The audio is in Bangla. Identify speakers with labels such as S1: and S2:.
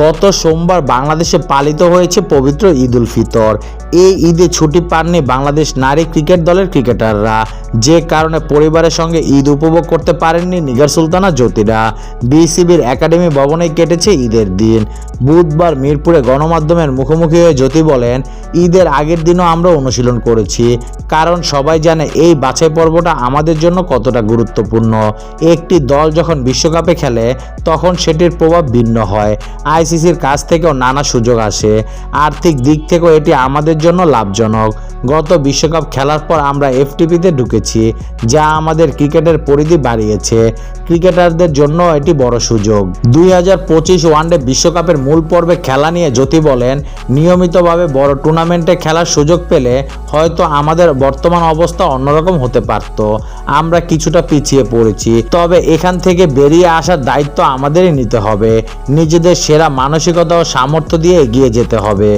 S1: গত সোমবার বাংলাদেশে পালিত হয়েছে পবিত্র ঈদ উল ফিতর। এই ঈদে ছুটি পাননি বাংলাদেশ নারী ক্রিকেট দলের ক্রিকেটাররা। যে কারণে পরিবারের সঙ্গে ঈদ উপভোগ করতে পারেননি নিগার সুলতানা জ্যোতিরা। বিসিবির একাডেমি ভবনে কেটেছে ঈদের দিন। বুধবার মিরপুরে গণমাধ্যমের মুখোমুখি হয়ে জ্যোতি বলেন, ঈদের আগের দিনও আমরা অনুশীলন করেছি। কারণ সবাই জানে এই বাছাই পর্বটা আমাদের জন্য কতটা গুরুত্বপূর্ণ। একটি দল যখন বিশ্বকাপে খেলে, তখন সেটির প্রভাব ভিন্ন হয়। আইসিসির কাছ থেকেও নানা সুযোগ আসে। আর্থিক দিক থেকেও এটি আমাদের জন্য লাভজনক। গত বিশ্বকাপ খেলার পর আমরা এফটিপিতে ঢুকেছি। যা আমাদের ক্রিকেটের পরিধি বাড়িয়েছে। ক্রিকেটারদের জন্য এটি বড় সুযোগ। দুই হাজার পঁচিশ ওয়ানডে বিশ্বকাপের মূল পর্বে খেলা নিয়ে জ্যোতি বলেন, নিয়মিতভাবে বড় টুর্নামেন্টে খেলার সুযোগ পেলে হয়তো আমাদের বর্তমান অবস্থা অন্যরকম হতে পারত। আমরা কিছুটা পিছিয়ে পড়েছি, তবে এখান থেকে বেরিয়ে আসার দায়িত্ব আমাদেরই নিতে হবে। নিজেদের সেরা মানসিকতা ও সামর্থ্য দিয়ে এগিয়ে যেতে হবে।